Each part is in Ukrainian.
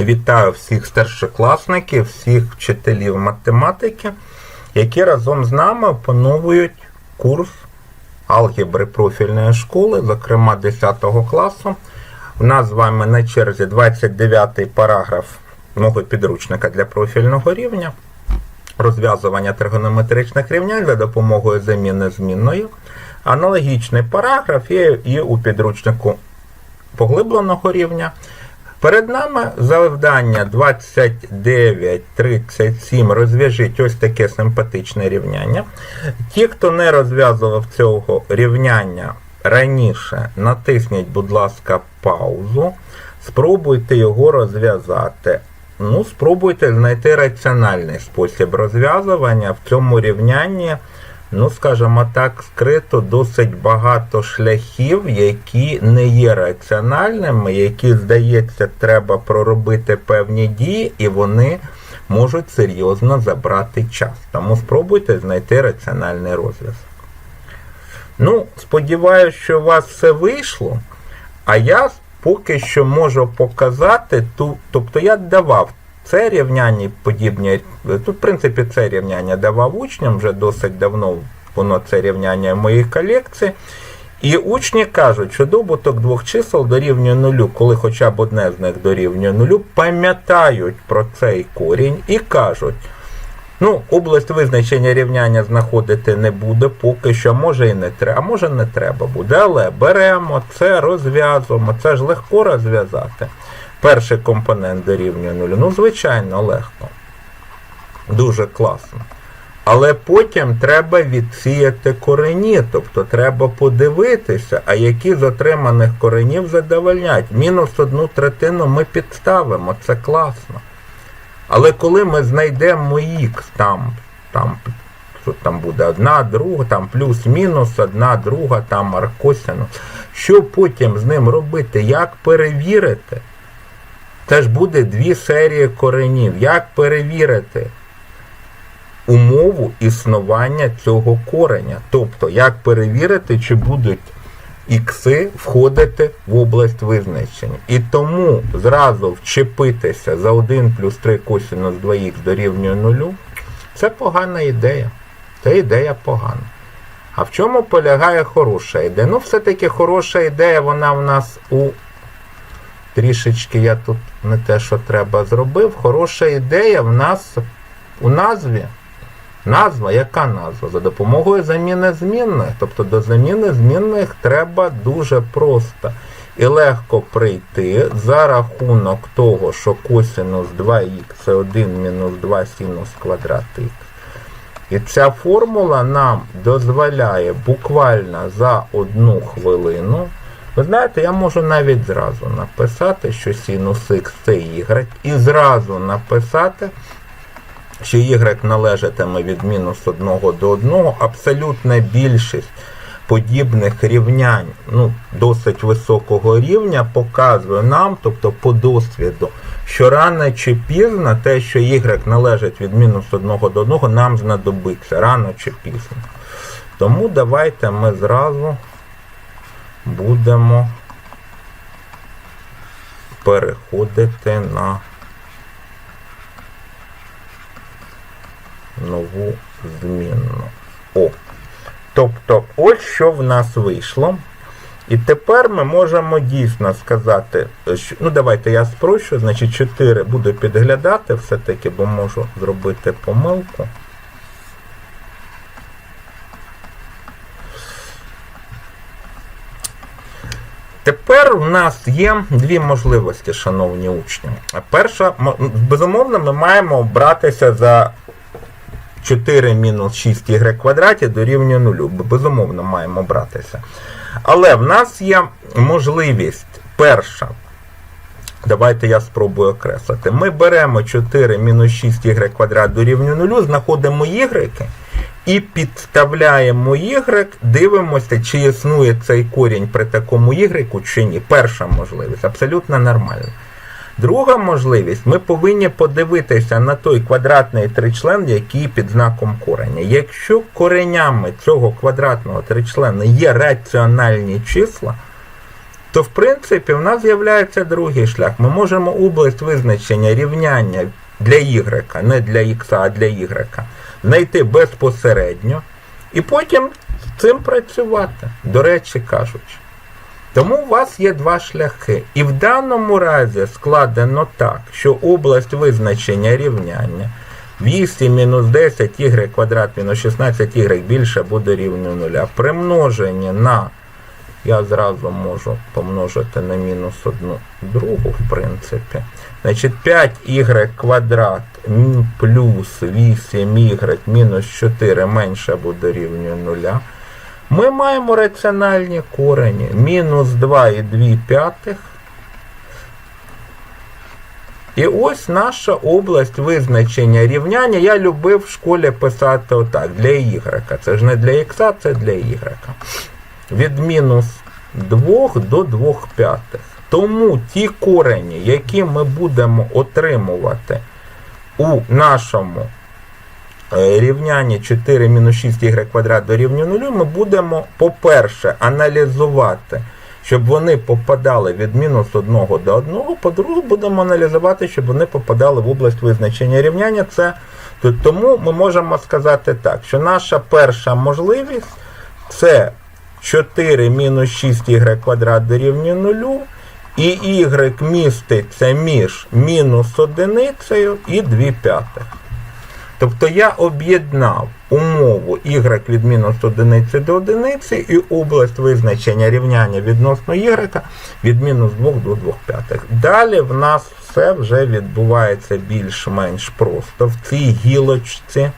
Вітаю всіх старшокласників, всіх вчителів математики, які разом з нами опановують курс алгебри профільної школи, зокрема 10 класу. У нас з вами на черзі 29-й параграф мого підручника для профільного рівня. Розв'язування тригонометричних рівнянь за допомогою заміни змінною. Аналогічний параграф є і у підручнику поглибленого рівня. Перед нами завдання 2937. Розв'яжіть ось таке симпатичне рівняння. Ті, хто не розв'язував цього рівняння раніше, натисніть, будь ласка, паузу. Спробуйте його розв'язати. Ну, спробуйте знайти раціональний спосіб розв'язування в цьому рівнянні. Ну, скажімо так, скрито досить багато шляхів, які не є раціональними, які, здається, треба проробити певні дії, і вони можуть серйозно забрати час. Тому спробуйте знайти раціональний розв'язок. Ну, сподіваюся, що у вас все вийшло, а я поки що можу показати, ту, тобто я давав це рівняння подібні. Тут, в принципі, це рівняння давав учням вже досить давно воно це рівняння в моїй колекції. І учні кажуть, що добуток двох чисел дорівнює нулю, коли хоча б одне з них дорівнює нулю, пам'ятають про цей корінь і кажуть, ну, область визначення рівняння знаходити не буде, поки що, може і не треба, а може не треба буде. Але беремо це, розв'язуємо, це ж легко розв'язати. Перший компонент дорівнює нулю. Ну, звичайно, легко. Дуже класно. Але потім треба відсіяти корені, тобто треба подивитися, а які з отриманих коренів задовольнять. Мінус одну третину ми підставимо, це класно. Але коли ми знайдемо х, там, там, що там буде одна, друга, там плюс-мінус, одна, друга, там аркосинус, що потім з ним робити, як перевірити? Це ж буде дві серії коренів. Як перевірити умову існування цього кореня? Тобто, як перевірити, чи будуть ікси входити в область визначення. І тому зразу вчепитися за 1 плюс 3 косинус 2х дорівнює 0 це погана ідея. Це ідея погана. А в чому полягає хороша ідея? Ну, все-таки хороша ідея, вона в нас у трішечки я тут не те, що треба зробив. Хороша ідея в нас у назві. Назва, яка назва? За допомогою заміни змінних. Тобто до заміни змінних треба дуже просто і легко прийти за рахунок того, що косинус 2х це 1 мінус 2 синус квадрат х. І ця формула нам дозволяє буквально за одну хвилину. Ви знаєте, я можу навіть зразу написати, що синус х це y, і зразу написати, що y належатиме від мінус 1 до 1. Абсолютна більшість подібних рівнянь ну, досить високого рівня показує нам, тобто по досвіду, що рано чи пізно те, що y належить від мінус 1 до 1, нам знадобиться рано чи пізно. Тому давайте ми зразу будемо переходити на нову змінну. О. Тобто, ось що в нас вийшло. І тепер ми можемо дійсно сказати, що, ну давайте я спрощу, значить 4 буду підглядати все-таки, бо можу зробити помилку. Тепер у нас є дві можливості, шановні учні. Перша, безумовно, ми маємо братися за 4 мінус 6 y квадраті дорівнює 0. Безумовно, маємо братися. Але в нас є можливість перша. Давайте я спробую окреслити. Ми беремо 4 мінус 6 y квадрат дорівнює 0, знаходимо y і підставляємо y, дивимося, чи існує цей корінь при такому y чи ні. Перша можливість, абсолютно нормальна. Друга можливість, ми повинні подивитися на той квадратний тричлен, який під знаком кореня. Якщо коренями цього квадратного тричлена є раціональні числа, то в принципі в нас з'являється другий шлях. Ми можемо область визначення рівняння для y, не для x, а для y, знайти безпосередньо і потім з цим працювати, до речі кажучи. Тому у вас є два шляхи. І в даному разі складено так, що область визначення рівняння 8 мінус 10 y квадрат мінус 16 y більше буде рівню 0. Примноження на, я зразу можу помножити на мінус 1 другу, в принципі. Значить 5y квадрат плюс 8y мінус 4 менше буде рівню 0. Ми маємо раціональні корені. Мінус 2 і 2 п'ятих. І ось наша область визначення рівняння. Я любив в школі писати отак, для y. Це ж не для х, це для y. Від мінус 2 до 2 п'ятих. Тому ті корені, які ми будемо отримувати у нашому е, рівнянні 4 мінус 6 y квадрат дорівнює 0, ми будемо, по-перше, аналізувати, щоб вони попадали від мінус 1 до 1, по-друге, будемо аналізувати, щоб вони попадали в область визначення рівняння. Це. Тому ми можемо сказати так, що наша перша можливість це 4 мінус 6 y квадрат дорівнює 0, і y міститься між мінус одиницею і 2 п'ятих. Тобто я об'єднав умову y від мінус одиниці до одиниці і область визначення рівняння відносно y від мінус 2 до 2 п'ятих. Далі в нас все вже відбувається більш-менш просто. В цій гілочці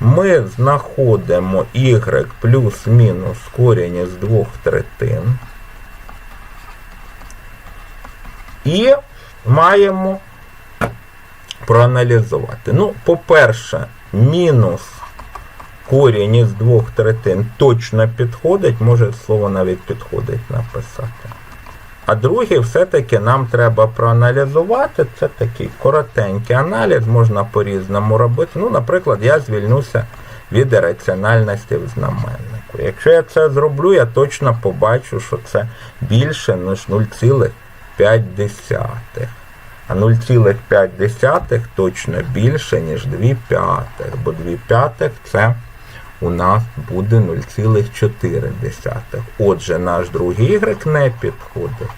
ми знаходимо y плюс-мінус корінь із 2 третин. І маємо проаналізувати. Ну, по-перше, мінус корінь із двох третин точно підходить, може слово навіть підходить написати. А друге, все-таки нам треба проаналізувати. Це такий коротенький аналіз, можна по-різному робити. Ну, наприклад, я звільнюся від раціональності в знаменнику. Якщо я це зроблю, я точно побачу, що це більше, ніж 0,5. А 0,5 точно більше, ніж 2 п'ятих, бо 2 п'ятих це у нас буде 0,4. Отже, наш другий y не підходить.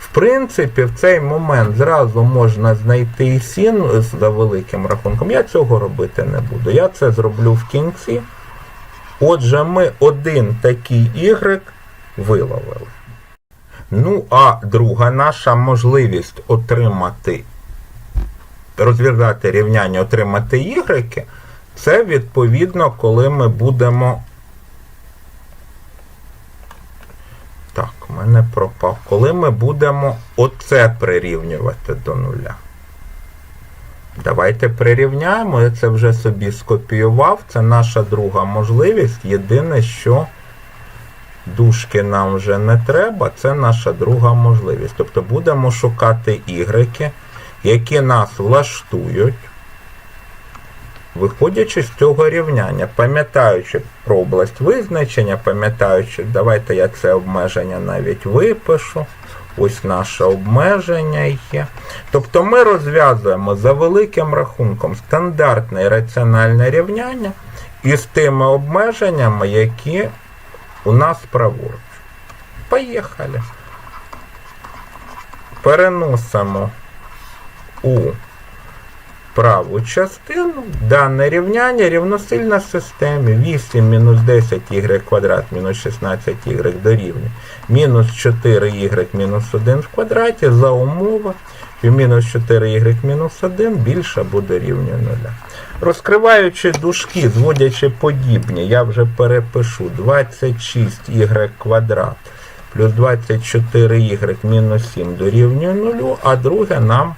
В принципі, в цей момент зразу можна знайти і синус за великим рахунком. Я цього робити не буду. Я це зроблю в кінці. Отже, ми один такий y виловили. Ну, а друга наша можливість отримати, розв'язати рівняння, отримати y, це відповідно, коли ми будемо. Так, у мене пропав. Коли ми будемо оце прирівнювати до нуля. Давайте прирівняємо, я це вже собі скопіював. Це наша друга можливість. Єдине, що дужки нам вже не треба, це наша друга можливість. Тобто будемо шукати ігреки, які нас влаштують, виходячи з цього рівняння, пам'ятаючи про область визначення, пам'ятаючи, давайте я це обмеження навіть випишу. Ось наше обмеження є. Тобто ми розв'язуємо за великим рахунком стандартне раціональне рівняння із тими обмеженнями, які у нас праворуч. Поїхали. Переносимо у праву частину дане рівняння рівносильна системі. 8 мінус 10 y квадрат мінус 16 y дорівнює. Мінус 4y мінус 1 в квадраті за умови, що мінус 4y мінус 1 більше буде рівню 0. Розкриваючи дужки, зводячи подібні, я вже перепишу. 26y квадрат плюс 24y мінус 7 дорівнює 0, а друге нам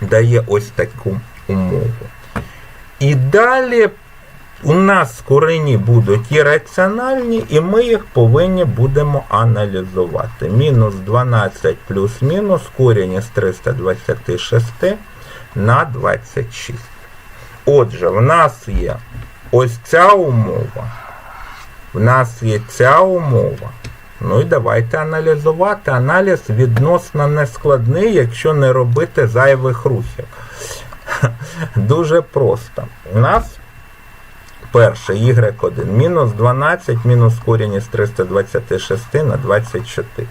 дає ось таку умову. І далі у нас корені будуть і раціональні, і ми їх повинні будемо аналізувати. Мінус 12 плюс мінус корінь із 326 на 26. Отже, в нас є ось ця умова. В нас є ця умова. Ну і давайте аналізувати. Аналіз відносно нескладний, якщо не робити зайвих рухів. Дуже просто. У нас перше y1 мінус 12 мінус корінь із 326 на 24.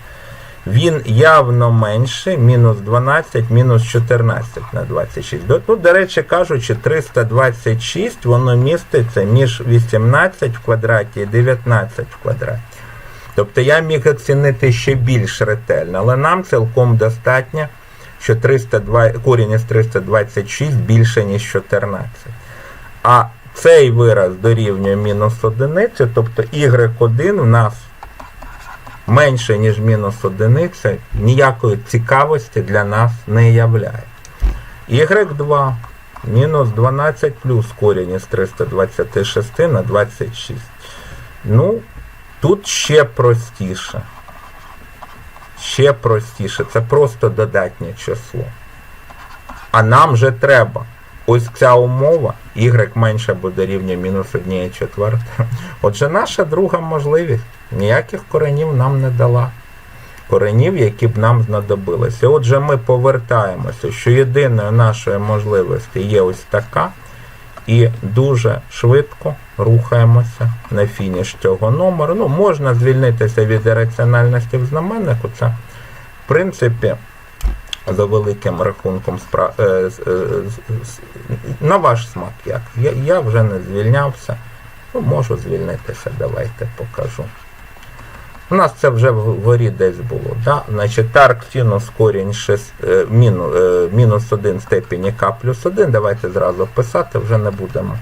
Він явно менше, мінус 12, мінус 14 на 26. До- Ну, до речі кажучи, 326 воно міститься між 18 в квадраті і 19 в квадраті. Тобто я міг оцінити ще більш ретельно, але нам цілком достатньо, що 302, корінь із 326 більше, ніж 14. А цей вираз дорівнює мінус одиниці, тобто y1 в нас менше, ніж мінус одиниця, ніякої цікавості для нас не являє. y2 мінус 12 плюс корінь із 326 на 26. Ну, тут ще простіше. Ще простіше. Це просто додатнє число. А нам же треба. Ось ця умова, y менше буде рівня мінус 1 четверти. Отже, наша друга можливість ніяких коренів нам не дала. Коренів, які б нам знадобилися. Отже, ми повертаємося, що єдиною нашою можливістю є ось така. І дуже швидко рухаємося на фініш цього номеру. Ну, можна звільнитися від ірраціональності в знаменнику. Це, в принципі, за великим рахунком спра... е, е, на ваш смак як. Я вже не звільнявся. Ну, можу звільнитися, давайте покажу. У нас це вже вгорі десь було. Да? Значить, тарк синус корінь 6, е, е, мінус 1 степені к плюс 1. Давайте зразу писати, вже не будемо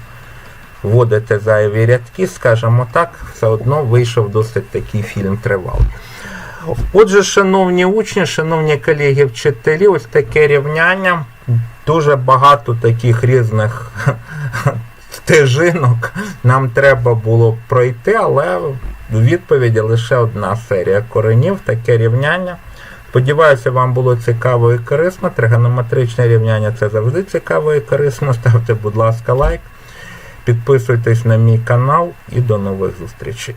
вводити зайві рядки, скажімо так, все одно вийшов досить такий фільм тривалий. Отже, шановні учні, шановні колеги вчителі, ось таке рівняння. Дуже багато таких різних стежинок нам треба було пройти, але у відповіді лише одна серія коренів, таке рівняння. Сподіваюся, вам було цікаво і корисно. Тригонометричне рівняння це завжди цікаво і корисно. Ставте, будь ласка, лайк, підписуйтесь на мій канал і до нових зустрічей.